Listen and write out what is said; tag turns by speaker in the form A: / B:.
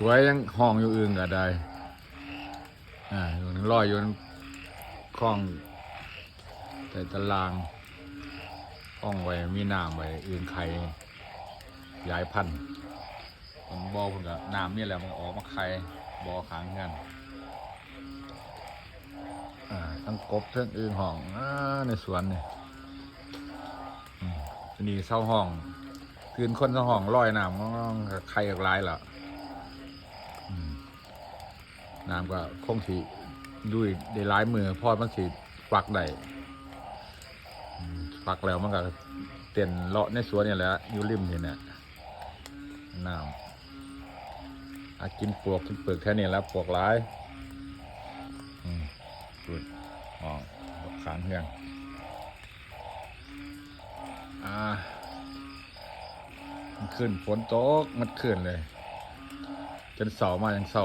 A: สวยยังห้องอยู่อื่นก็ได้ อ่าอยู่นึงลอยอยู่คล้องใส่ตารางห้องไว้มีน้ำไว้อื่นไข่ย้ายพันธุ์มันบ่อพิ่นก็น้ำนี่แหละมันออกมาไข่บ่อขางเงินอ่าทั้งกบทั้งอื่นห้องอ่าในสวนเนี่อืมทีนี่เศร้าห้องคืนคนเศร้าห้องลอยน้ำก็ไข่ออกหลายและอืม น้ำก็คงสิด้วยได้หลายมือเพอมันสิปักได้ปักแล้วมันก็เต้นเลาะในสวนนี่แหละอยู่ริมนี่เนี่ยน้ำอากินปลวกกินเปลือกแค่นี้แล้วปลวกหลายอืมกุดอ๋อขานเฮืองอ่ามันขึ้นฝนตกมันขึ้นเลย จนเสามาอยังเสา